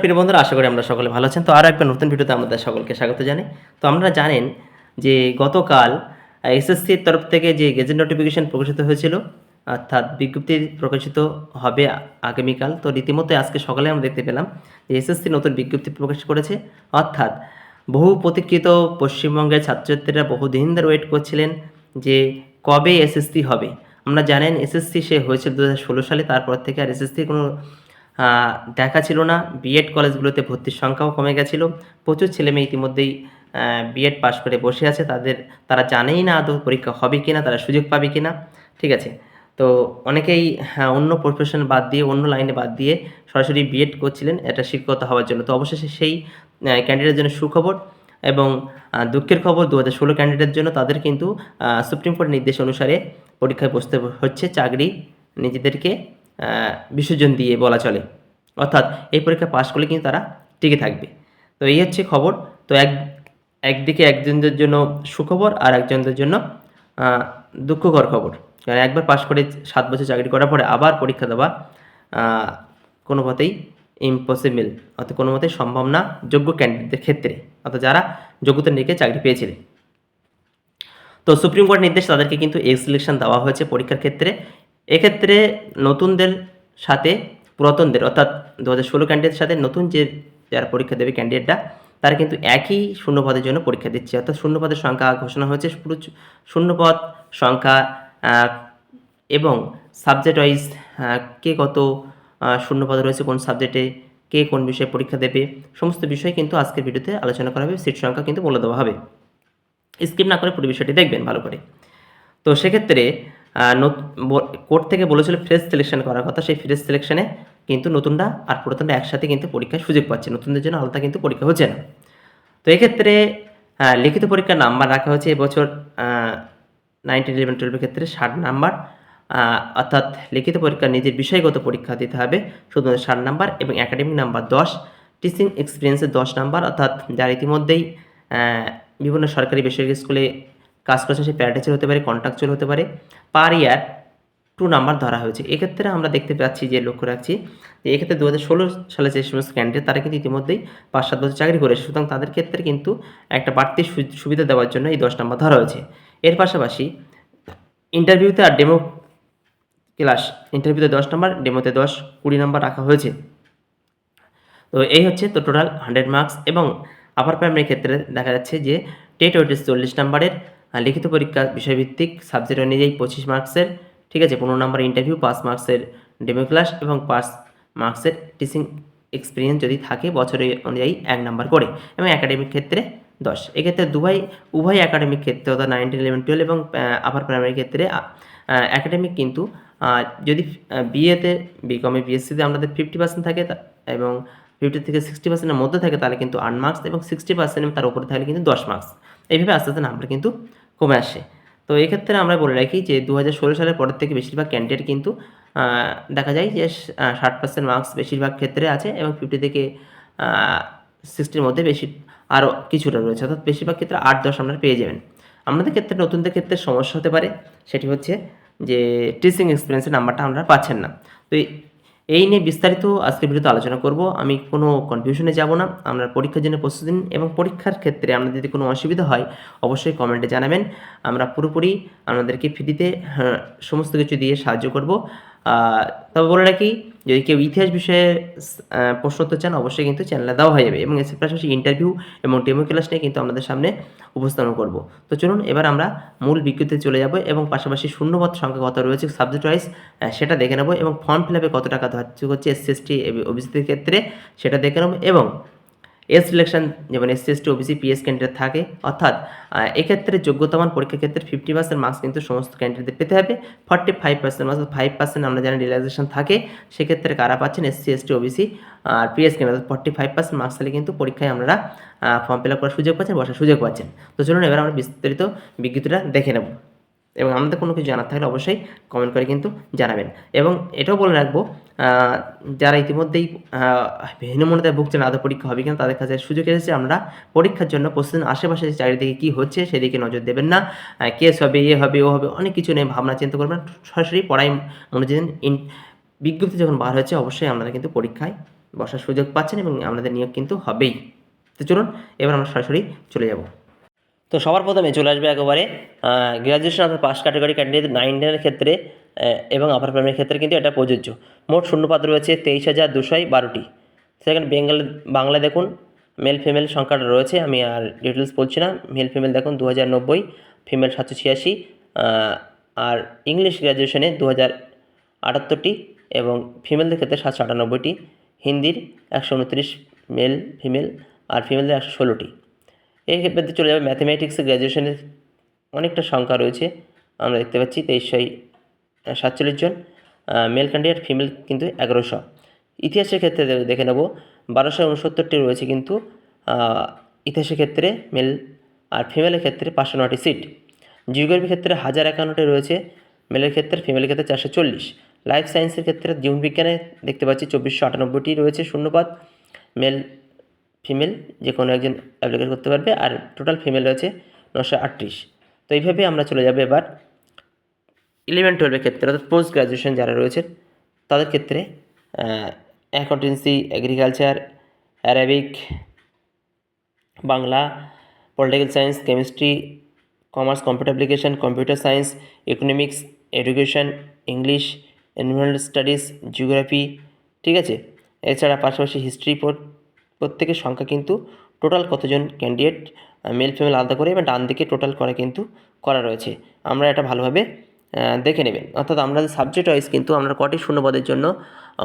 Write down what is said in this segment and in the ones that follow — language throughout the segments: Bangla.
প্রিয় বন্ধুরা, আশা করি আমরা সকলে ভালো আছেন। তো আরও একটা নতুন ভিডিওতে আমাদের সকলকে স্বাগত জানাই। তো আপনারা জানেন যে গতকাল এসএসসির তরফ থেকে যে গেজেট নোটিফিকেশন প্রকাশিত হয়েছিল, অর্থাৎ বিজ্ঞপ্তি প্রকাশিত হবে আগামীকাল, তো রীতিমতো আজকে সকালে আমরা দেখতে পেলাম যে এসএসসি নতুন বিজ্ঞপ্তি প্রকাশ করেছে। অর্থাৎ বহু প্রতীক্ষিত পশ্চিমবঙ্গের ছাত্রছাত্রীরা বহুদিন ধরে ওয়েট করছিলেন যে কবে এসএসসি হবে। আমরা জানেন এসএসসি সে হয়েছিল দু সালে, তারপর থেকে আর এসএসসি কোনো দেখা ছিল না। বিএড কলেজগুলোতে ভর্তির সংখ্যাও কমে গেছিল। প্রচুর ছেলেমেয়ে ইতিমধ্যেই বিএড পাশ করে বসে আছে। তাদের তারা জানেই না আদৌ পরীক্ষা হবে কি না তারা সুযোগ পাবে কি না ঠিক আছে? তো অনেকেই হ্যাঁ, অন্য প্রফেশন বাদ দিয়ে অন্য লাইনে বাদ দিয়ে সরাসরি বিএড করছিলেন। এটা শিক্ষকতা হওয়ার জন্য। তো অবশেষে সেই ক্যান্ডিডেটের জন্য সুখবর এবং দুঃখের খবর দু হাজার ষোলো ক্যান্ডিডেটের জন্য তাদের কিন্তু সুপ্রিম কোর্টের নির্দেশ অনুসারে পরীক্ষায় বসতে হচ্ছে। চাকরি নিজেদেরকে বিসর্জন দিয়ে বলা চলে। অর্থাৎ এই পরীক্ষা পাশ করলে কিন্তু তারা টিকে থাকবে। তো এই হচ্ছে খবর। তো এক, একদিকে একজনদের জন্য সুখবর আর একজনদের জন্য দুঃখকর খবর। কারণ একবার পাশ করে সাত বছর চাকরি করার পরে আবার পরীক্ষা দেওয়া কোনো মতেই ইম্পসিবল অর্থাৎ কোনো মতেই সম্ভব না যোগ্য ক্যান্ডিডেটদের ক্ষেত্রে, অর্থাৎ যারা যোগ্যতা নিয়ে চাকরি পেয়েছিলেন তো সুপ্রিম কোর্ট নির্দেশ তাদেরকে কিন্তু এক্স সিলেকশন দেওয়া হয়েছে পরীক্ষার ক্ষেত্রে। এক্ষেত্রে নতুনদের সাথে পুরাতনদের, অর্থাৎ দু হাজার ষোলো ক্যান্ডিডেটের সাথে নতুন যে যারা পরীক্ষা দেবে ক্যান্ডিডেটরা তারা কিন্তু একই শূন্যপদের জন্য পরীক্ষা দিচ্ছে। অর্থাৎ শূন্যপদের সংখ্যা ঘোষণা হয়েছে পুরো শূন্যপদ সংখ্যা এবং সাবজেক্ট ওয়াইজ কে কত শূন্যপদ রয়েছে কোন সাবজেক্টে কে কোন বিষয়ে পরীক্ষা দেবে, সমস্ত বিষয় কিন্তু আজকের ভিডিওতে আলোচনা করা হবে সিট সংখ্যা কিন্তু বলে দেওয়া হবে। স্কিপ না করে পুরো বিষয়টি দেখবেন ভালো করে। তো সেক্ষেত্রে কোর্ট থেকে বলেছিল ফ্রেশ সিলেকশন করার কথা, সেই ফ্রেশ সিলেকশনে কিন্তু নতুনরা আর পুরাতনরা একসাথে কিন্তু পরীক্ষার সুযোগ পাচ্ছে। নতুনদের জন্য আলাদা কিন্তু পরীক্ষা হচ্ছে না। তো এক্ষেত্রে লিখিত পরীক্ষার নাম্বার রাখা হয়েছে এবছর নাইনটিন ইলেভেন টুয়েলভের ক্ষেত্রে ষাট নাম্বার। অর্থাৎ লিখিত পরীক্ষা নিজের বিষয়গত পরীক্ষা দিতে হবে শুধুমাত্র ষাট নাম্বার এবং একাডেমিক নাম্বার দশ টিচিং এক্সপিরিয়েন্সের দশ নাম্বার। অর্থাৎ যারা ইতিমধ্যেই বিভিন্ন সরকারি বেসরকারি স্কুলে কাজ করছে সে প্যারাটিচার হতে পারে কন্ট্রাকচুয়াল হতে পারে। পার ইয়ার টু নাম্বার ধরা হয়েছে। এক্ষেত্রে আমরা দেখতে পাচ্ছি যে লক্ষ্য রাখছি যে এক্ষেত্রে দু হাজার ষোলো সালে যে সমস্ত ক্যান্ডিডেট তারা কিন্তু ইতিমধ্যেই পাঁচ সাত বছর চাকরি করেছে। সুতরাং তাদের ক্ষেত্রে কিন্তু একটা বাড়তি সুবিধা দেওয়ার জন্য এই দশ নাম্বার ধরা হয়েছে। এর পাশাপাশি ইন্টারভিউতে আর ডেমো ক্লাস ইন্টারভিউতে দশ নাম্বার ডেমোতে দশ, কুড়ি নাম্বার রাখা হয়েছে। তো এই হচ্ছে তো টোটাল হান্ড্রেড মার্কস এবং আপার প্রাইমারি ক্ষেত্রে দেখা যাচ্ছে যে টেট ওয়েটেজ চল্লিশ নাম্বারের লিখিত পরীক্ষা বিষয়ভিত্তিক সাবজেক্ট অনুযায়ী পঁচিশ মার্কসের ঠিক আছে, পনেরো নাম্বার ইন্টারভিউ পাঁচ মার্কসের ডেমো ক্লাস এবং পাঁচ মার্কসের টিচিং এক্সপিরিয়েন্স যদি থাকে বছরে অনুযায়ী এক নাম্বার করে এবং একাডেমিক ক্ষেত্রে দশ। এক্ষেত্রে দুবাই, উভয় একাডেমিক ক্ষেত্রে অর্থাৎ নাইনটিন ইলেভেন টুয়েলভ এবং আপার প্রাইমারি ক্ষেত্রে একাডেমিক কিন্তু যদি বিএতে বিকমে বিএসসিতে আমাদের ফিফটি পার্সেন্ট থাকে এবং ফিফটি থেকে সিক্সটি পার্সেন্টের মধ্যে থাকে তাহলে কিন্তু আট মার্কস এবং সিক্সটি পার্সেন্ট তার উপরে থাকলে কিন্তু দশ মার্কস এইভাবে আস্তে আস্তে নাম্বার কিন্তু কমে আসে। তো এক্ষেত্রে আমরা বলে রাখি যে দু হাজার ষোলো সালের পরের থেকে বেশিরভাগ ক্যান্ডিডেট কিন্তু দেখা যায় যে ষাট পার্সেন্ট মার্কস বেশিরভাগ ক্ষেত্রে আছে এবং ফিফটি থেকে সিক্সটির মধ্যে বেশি আরও কিছুটা রয়েছে। অর্থাৎ বেশিরভাগ ক্ষেত্রে আট, দশ আপনারা পেয়ে যাবেন। আমাদের ক্ষেত্রে, নতুনদের ক্ষেত্রে সমস্যা হতে পারে, সেটি হচ্ছে যে টিচিং এক্সপিরিয়েন্সের নাম্বারটা আমরা পাচ্ছেন না। তো এই- নিয়ে বিস্তারিত আজকের ভিডিওতে আলোচনা করব। আমি কোনো কনফিউশনে যাব না। আপনার পরীক্ষার জন্য প্রস্তুত দিন এবং পরীক্ষার ক্ষেত্রে আপনার যদি কোনো অসুবিধা হয় অবশ্যই কমেন্টে জানাবেন। আমরা পুরোপুরি আপনাদেরকে ফ্রিতে হ্যাঁ, সমস্ত কিছু দিয়ে সাহায্য করব। তবে বলে রাখি, যদি কেউ ইতিহাস বিষয়ে প্রশ্ন উত্তর চান, অবশ্যই কিন্তু চ্যানেলে দেওয়া হয়ে যাবে এবং এর পাশাপাশি ইন্টারভিউ এবং ডেমো ক্লাস নিয়ে কিন্তু আমাদের সামনে উপস্থাপন করব। তো চলুন, এবার আমরা মূল বিজ্ঞপ্তিতে চলে যাব এবং পাশাপাশি শূন্যপদ সংখ্যা কত রয়েছে সাবজেক্ট ওয়াইজ সেটা দেখে নেব এবং ফর্ম ফিল আপে কত টাকা ধার্য করছে এসসি এসটি ওবিসিদের ক্ষেত্রে সেটা দেখে নেব এবং এস সিলেকশন যেমন SC ST OBC PS candidate থাকে, অর্থাৎ এক্ষেত্রে যোগ্যতামান পরীক্ষার ক্ষেত্রে ফিফটি পার্সেন্ট মার্কস কিন্তু সমস্ত ক্যান্ডিডেটদের পেতে হবে। Forty five percent marks five percent আমরা জানি রিলাইজেশন থাকে, সেক্ষেত্রে কারা পাচ্ছেন? এসসি এসটি ওবিসি আর PS candidate forty five percent marks হলে কিন্তু পরীক্ষায় আমরা ফর্ম ফিল আপ করার সুযোগ পাচ্ছেন, বসার সুযোগ পাচ্ছেন। তো চলুন এবার আমরা বিস্তারিত বিজ্ঞপ্তিটা দেখে নেব। এবং আমাদের কোনো কিছু জানার থাকলে অবশ্যই কমেন্ট করে কিন্তু জানাবেন। এবং এটাও বলে রাখব যারা ইতিমধ্যেই হীনমন্যতায় ভুগছেন আদৌ পরীক্ষা হবে কিনা তাদের কাছে সুযোগ এসেছে। আমরা পরীক্ষার জন্য প্রস্তুত আশেপাশে চারিদিকে কী হচ্ছে সেদিকে নজর দেবেন না। কেস হবে, এ হবে, ও হবে, অনেক কিছু নিয়ে ভাবনা চিন্তা করবেন। সরাসরি পড়াই দিন। ইন, বিজ্ঞপ্তি যখন বার হয়েছে অবশ্যই আপনারা কিন্তু পরীক্ষায় বসার সুযোগ পাচ্ছেন এবং আপনাদের নিয়োগ কিন্তু হবেই। তো চলুন, এবার আমরা সরাসরি চলে যাব। তো সবার প্রথমে চলে আসবে একেবারে গ্র্যাজুয়েশন অর্থাৎ পাস ক্যাটাগরি ক্যান্ডিডেট নাইন টেনের ক্ষেত্রে এবং আপার প্রাইমারির ক্ষেত্রে কিন্তু এটা প্রযোজ্য। মোট শূন্যপাত রয়েছে তেইশ হাজার দুশোই বারোটি। সেখানে বেঙ্গল বাংলা দেখুন মেল ফিমেল সংখ্যাটা রয়েছে, আমি আর ডিটেলস বলছি না। মেল ফিমেল দেখুন দু হাজার নব্বই ফিমেল সাতশো ছিয়াশি আর ইংলিশ গ্র্যাজুয়েশনে দু হাজার আটাত্তরটি এবং ফিমেলদের ক্ষেত্রে সাতশো আটানব্বইটি। হিন্দির একশো উনত্রিশ মেল ফিমেল আর ফিমেলদের একশো ষোলোটি। এই ক্ষেত্রে চলে যাবে ম্যাথমেটিক্সে গ্র্যাজুয়েশনের অনেকটা সংখ্যা রয়েছে। আমরা দেখতে পাচ্ছি তেইশশোই সাতচল্লিশ জন। মেল ক্যান্ডিডেট ফিমেল কিন্তু এগারোশো। ইতিহাসের ক্ষেত্রে দেখে নেব। বারোশো উনসত্তরটি রয়েছে কিন্তু ইতিহাসের ক্ষেত্রে মেল আর ফিমেলের ক্ষেত্রে পাঁচশো নটি সিট জিওগ্রাফির ক্ষেত্রে হাজার একান্নটি রয়েছে। মেলের ক্ষেত্রে ফিমেলের ক্ষেত্রে চারশো চল্লিশ। লাইফ সায়েন্সের ক্ষেত্রে জীবনবিজ্ঞানে দেখতে পাচ্ছি চব্বিশশো আটানব্বইটি রয়েছে শূন্যপাত মেল ফিমেল যে কোনো একজন অ্যাপ্লিকেট করতে পারবে, আর টোটাল ফিমেল রয়েছে নশো আটত্রিশ। তো এইভাবে আমরা চলে যাব এবার ইলেভেন টুয়েলভের ক্ষেত্রে, অর্থাৎ পোস্ট গ্রাজুয়েশন যারা রয়েছেন, তাদের ক্ষেত্রে accountancy agriculture Arabic Bangla political science chemistry commerce computer application computer science economics education English environmental studies geography ঠিক আছে? এছাড়া পাশাপাশি হিস্ট্রি প্রত্যেকের সংখ্যা কিন্তু টোটাল কতজন ক্যান্ডিডেট মেল ফিমেল আলাদা করে এবং ডান দিকে টোটাল করা কিন্তু করা রয়েছে। আমরা এটা ভালোভাবে দেখে নেবেন। অর্থাৎ আমরা সাবজেক্ট ওয়াইজ কিন্তু আমরা কটি শূন্যপদের জন্য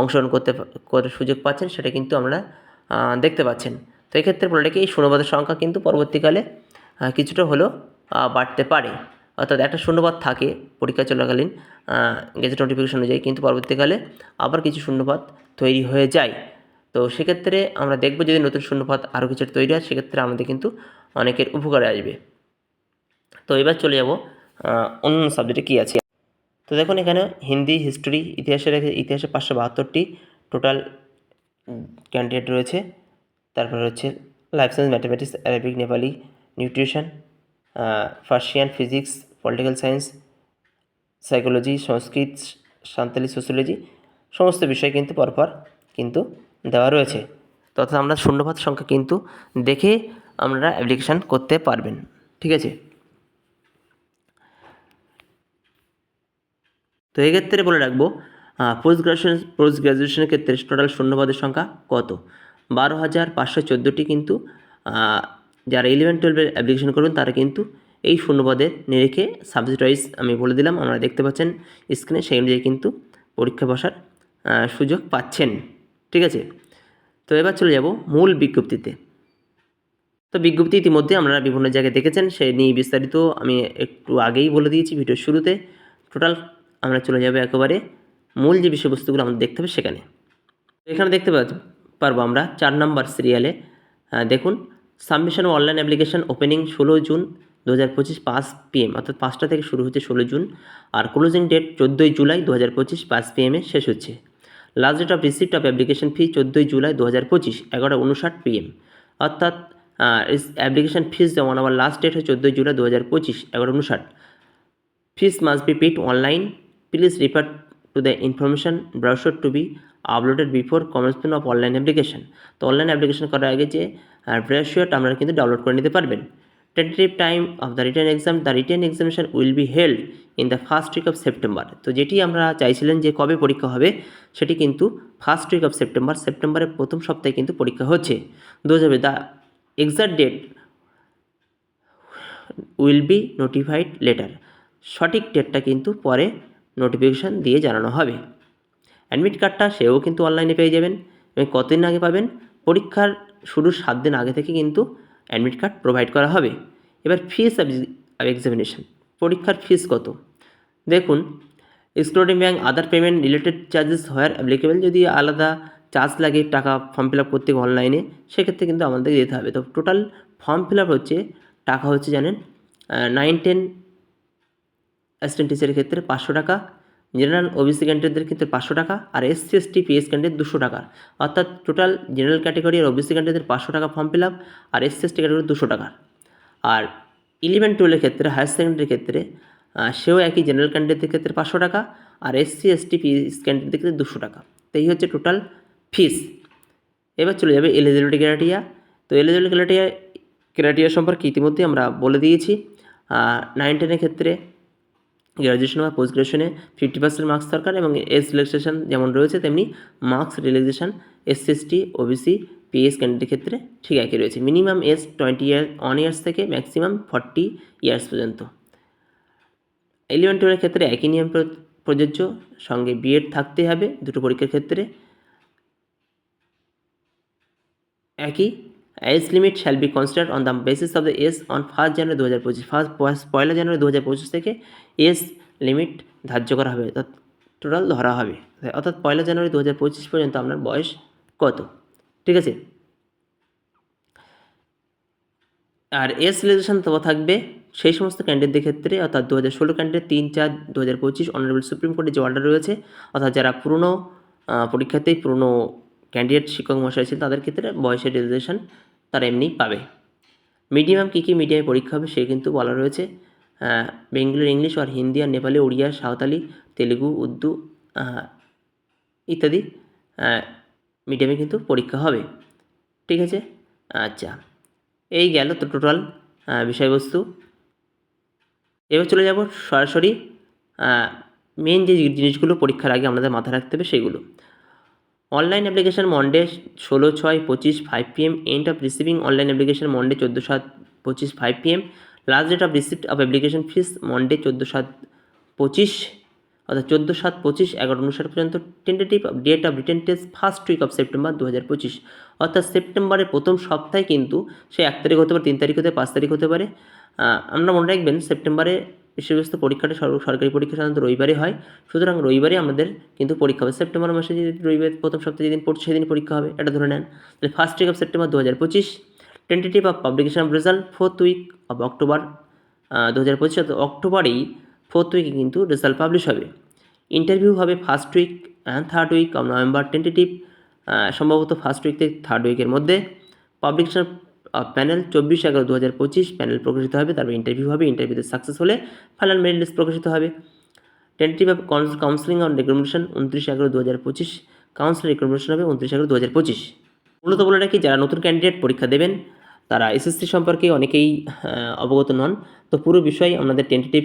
অংশগ্রহণ করতে করে সুযোগ পাচ্ছেন, সেটা কিন্তু আমরা দেখতে পাচ্ছেন। তো এক্ষেত্রে বলে রাখি, এই শূন্যপদের সংখ্যা কিন্তু পরবর্তীকালে কিছুটা হলেও বাড়তে পারে। অর্থাৎ একটা শূন্যপদ থাকে পরীক্ষা চলাকালীন গেজেট নোটিফিকেশন অনুযায়ী, কিন্তু পরবর্তীকালে আবার কিছু শূন্যপদ তৈরি হয়ে যায়। তো সেক্ষেত্রে আমরা দেখব যদি নতুন শূন্যপদ আরও কিছু তৈরি হয়, সেক্ষেত্রে আমাদের কিন্তু অনেকের উপকারে আসবে। তো এবার চলে যাব অন্য সাবজেক্টে কী আছে? তো দেখুন এখানে হিন্দি হিস্ট্রি ইতিহাসের ইতিহাসে পাঁচশো বাহাত্তরটি টোটাল ক্যান্ডিডেট রয়েছে। তারপরে হচ্ছে life science mathematics Arabic Nepali nutrition Persian physics political science psychology Sanskrit Santali sociology সমস্ত বিষয় কিন্তু পরপর কিন্তু দেওয়া রয়েছে। তথা আমরা শূন্যপাত সংখ্যা কিন্তু দেখে আমরা অ্যাপ্লিকেশান করতে পারবেন। ঠিক আছে? তো এক্ষেত্রে বলে রাখব পোস্ট গ্রাজুয়েশন পোস্ট গ্রাজুয়েশনের ক্ষেত্রে টোটাল শূন্যপদের সংখ্যা কত? বারো হাজার পাঁচশো চোদ্দোটি কিন্তু যারা ইলেভেন টুয়েলভের অ্যাপ্লিকেশন করবেন, তারা কিন্তু এই শূন্যপদের নিরিখে সাবজেক্ট ওয়াইজ আমি বলে দিলাম, আপনারা দেখতে পাচ্ছেন স্ক্রিনে সেই অনুযায়ী কিন্তু পরীক্ষা বসার সুযোগ পাচ্ছেন। ঠিক আছে? তো এবার চলে যাব মূল বিজ্ঞপ্তিতে। তো বিজ্ঞপ্তি ইতিমধ্যে আপনারা বিভিন্ন জায়গায় দেখেছেন সে নিয়ে বিস্তারিত আমি একটু আগেই বলে দিয়েছি ভিডিওর শুরুতে। টোটাল আমরা চলে যাব একেবারে মূল যে বিষয়বস্তুগুলো আমাদের দেখতে হবে সেখানে। এখানে দেখতে পারব আমরা চার নম্বর সিরিয়ালে দেখুন সাবমিশন অনলাইন অ্যাপ্লিকেশন ওপেনিং ষোলো জুন দু হাজার পঁচিশ পাঁচ পিএম অর্থাৎ পাঁচটা থেকে শুরু হচ্ছে ষোলো জুন। আর ক্লোজিং ডেট চোদ্দোই জুলাই দু হাজার পঁচিশ পাঁচ পিএমে শেষ হচ্ছে। Last date of receipt of application fee চোদ্দোই জুলাই দু হাজার পঁচিশ, এগারোটা উনষাট পিএম অর্থাৎ অ্যাপ্লিকেশন ফিস জমা নেওয়ার লাস্ট ডেট হয় চোদ্দোই জুলাই দু হাজার পঁচিশ এগারো উনষাট। Fees must be paid online please refer to the information brochure to be uploaded before commencement of online application. তো অনলাইন অ্যাপ্লিকেশন করার আগে যে ব্রাশিওটা আপনারা কিন্তু ডাউনলোড করে নিতে পারবেন। Tentative time of the return exam the return examination will be held in the first week of September তো যেটি আমরা চাইছিলেন যে কবে পরীক্ষা হবে, সেটি কিন্তু ফার্স্ট উইক অফ সেপ্টেম্বর সেপ্টেম্বরের প্রথম সপ্তাহে কিন্তু পরীক্ষা হচ্ছে। দু হাজার the exact date will be notified later সঠিক ডেটটা কিন্তু পরে নোটিফিকেশান দিয়ে জানানো হবে। অ্যাডমিট কার্ডটা সেও কিন্তু অনলাইনে পেয়ে যাবেন এবং কতদিন আগে পাবেন? পরীক্ষার শুরুর সাত দিন আগে থেকে কিন্তু অ্যাডমিট কার্ড প্রোভাইড করা হবে। এবার ফিস এক্সামিনেশন পরীক্ষার ফিস কত? দেখুন excluding bank other payment related charges where applicable যদি আলাদা চার্জ লাগে টাকা ফর্ম ফিল আপ করতে অনলাইনে সেক্ষেত্রে কিন্তু আমাদের দিতে হবে। তো টোটাল ফর্ম ফিল আপ হচ্ছে, টাকা হচ্ছে জানেন নাইন টেন অ্যাসিস্ট্যান্ট টিচারের ক্ষেত্রে পাঁচশো টাকা। জেনারেল ওবিসি ক্যান্ডিডেটদের ক্ষেত্রে পাঁচশো টাকা আর এসসি, এসটি পিএস ক্যান্ডিডেট দুশো টাকা। অর্থাৎ টোটাল জেনারেল ক্যাটাগরি আর ওবিসি ক্যান্ডিডেটদের পাঁচশো টাকা ফর্ম ফিল আপ আর এসসি, এসটি ক্যাটাগরি দুশো টাকা। আর ইলেভেন, টুয়েলভের ক্ষেত্রে, হায়ার সেকেন্ডারির ক্ষেত্রে সেও একই জেনারেল ক্যান্ডিডেটদের ক্ষেত্রে পাঁচশো টাকা আর এসসি, এসটি পিএস ক্যান্ডিডেটদের ক্ষেত্রে দুশো টাকা। তো এই হচ্ছে টোটাল ফিস। এবার চলে যাবে এলিজিবিলিটি ক্রাইটেরিয়া। তো এলিজিবিলিটি ক্রাইটেরিয়া ক্রাইটেরিয়া সম্পর্কে ইতিমধ্যে আমরা বলে দিয়েছি। নাইন টেনের ক্ষেত্রে গ্র্যাজুয়েশন বা পোস্ট গ্র্যাজুয়েশনে ফিফটি পার্সেন্ট মার্কস দরকার এবং এজ রিল্যাক্সেশন যেমন রয়েছে, তেমনি marks relaxation SC ST OBC PS ক্যান্ডিডেটের ক্ষেত্রে ঠিক একই রয়েছে। Minimum age twenty year one years থেকে ম্যাক্সিমাম ফর্টি ইয়ার্স পর্যন্ত। ইলেভেন টুয়েলভের ক্ষেত্রে একই নিয়ম প্র- প্রযোজ্য, সঙ্গে বিএড থাকতে হবে দুটো পরীক্ষার ক্ষেত্রে। একই age limit shall be consider on the basis of the age on first January দু হাজার পঁচিশ ফার্স্ট পয়লা জানুয়ারি দু হাজার পঁচিশ থেকে এজ লিমিট ধার্য করা হবে, অর্থাৎ টোটাল ধরা হবে। অর্থাৎ পয়লা জানুয়ারি দু হাজার পঁচিশ পর্যন্ত আপনার বয়স কত? ঠিক আছে? আর এস রিলেশন তো থাকবে সেই সমস্ত ক্যান্ডিডেটদের ক্ষেত্রে, অর্থাৎ দু হাজার ষোলো ক্যান্ডিডেট তিন চার দু হাজার পঁচিশ অনারেবল সুপ্রিম কোর্টের যে অর্ডার রয়েছে, অর্থাৎ যারা পুরনো পরীক্ষাতেই পুরনো ক্যান্ডিডেট শিক্ষক মশাই ছিলেন, তাদের ক্ষেত্রে বয়সের রিলেশন তারা এমনি পাবে। মিডিয়াম কী কী মিডিয়ামে পরীক্ষা হবে সে কিন্তু বলা রয়েছে। বেঙ্গলির ইংলিশ আর হিন্দি আর নেপালি, উড়িয়া, সাঁওতালি, তেলেগু, উর্দু ইত্যাদি মিডিয়ামে কিন্তু পরীক্ষা হবে। ঠিক আছে? আচ্ছা এই গেল তো টোটাল বিষয়বস্তু। এবার চলে যাব সরাসরি মেন যে জিনিসগুলো পরীক্ষার আগে আমাদের মাথায় রাখতে হবে সেগুলো। অনলাইন অ্যাপ্লিকেশন মন্ডে ষোলো ছয় পঁচিশ five P M end of receiving online application Monday চোদ্দ সাত পঁচিশ five P M last date of receipt of application fees Monday চোদ্দ সাত পঁচিশ, অর্থাৎ চোদ্দ সাত পঁচিশ, এগারো উনষাট পর্যন্ত tentative date of written test first week of September দু হাজার পঁচিশ। অর্থাৎ সেপ্টেম্বরের প্রথম সপ্তাহে কিন্তু সে এক তারিখ হতে পারে, তিন তারিখ হতে পারে, পাঁচ তারিখ হতে পারে। আপনারা মনে রাখবেন সেপ্টেম্বরে বিষয়বস্তু পরীক্ষাটা সর- সরকারি পরীক্ষা সাধারণত রবিবারে হয়। সুতরাং রবিবারে আমাদের কিন্তু পরীক্ষা হবে। সেপ্টেম্বর মাসে যদি রবিবার প্রথম সপ্তাহে যেদিন পড়ছে সেদিন পরীক্ষা হবে, এটা ধরে নেন। তাহলে ফার্স্ট উইক অফ সেপ্টেম্বর দু হাজার পঁচিশ tentative of publication of result fourth week of October দু হাজার পঁচিশ অক্টোবরেই ফোর্থ উইকে কিন্তু রেজাল্ট পাবলিশ হবে। ইন্টারভিউ হবে first week and third week of November tentative সম্ভবত ফার্স্ট উইক থেকে থার্ড উইকের মধ্যে। পাবলিকেশন প্যানেল চব্বিশ এগারো দু হাজার পঁচিশ প্যানেল প্রকাশিত হবে, তারপর ইন্টারভিউ হবে ইন্টারভিউতে সাকসেস হলে ফাইনাল মেরিট লিস্ট প্রকাশিত হবে। টেন্টেটিভ কাউন্সিলিং অন রেকমেন্ডেশন উনত্রিশ এগারো দু হাজার পঁচিশ কাউন্সিল রেকমেন্ডেশন হবে উনত্রিশ এগারো দু হাজার পঁচিশ। মূলত বলে রাখি, যারা নতুন ক্যান্ডিডেট পরীক্ষা দেবেন, তারা এসএসসি সম্পর্কে অনেকেই অবগত নন। তো পুরো বিষয় আমাদের tentative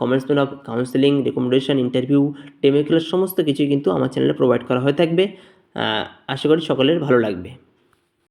commencement of counselling recommendation interview টেমিকুলার সমস্ত কিছুই কিন্তু আমার চ্যানেলে প্রোভাইড করা হয়ে থাকবে। আশা করি সকলের ভালো লাগবে।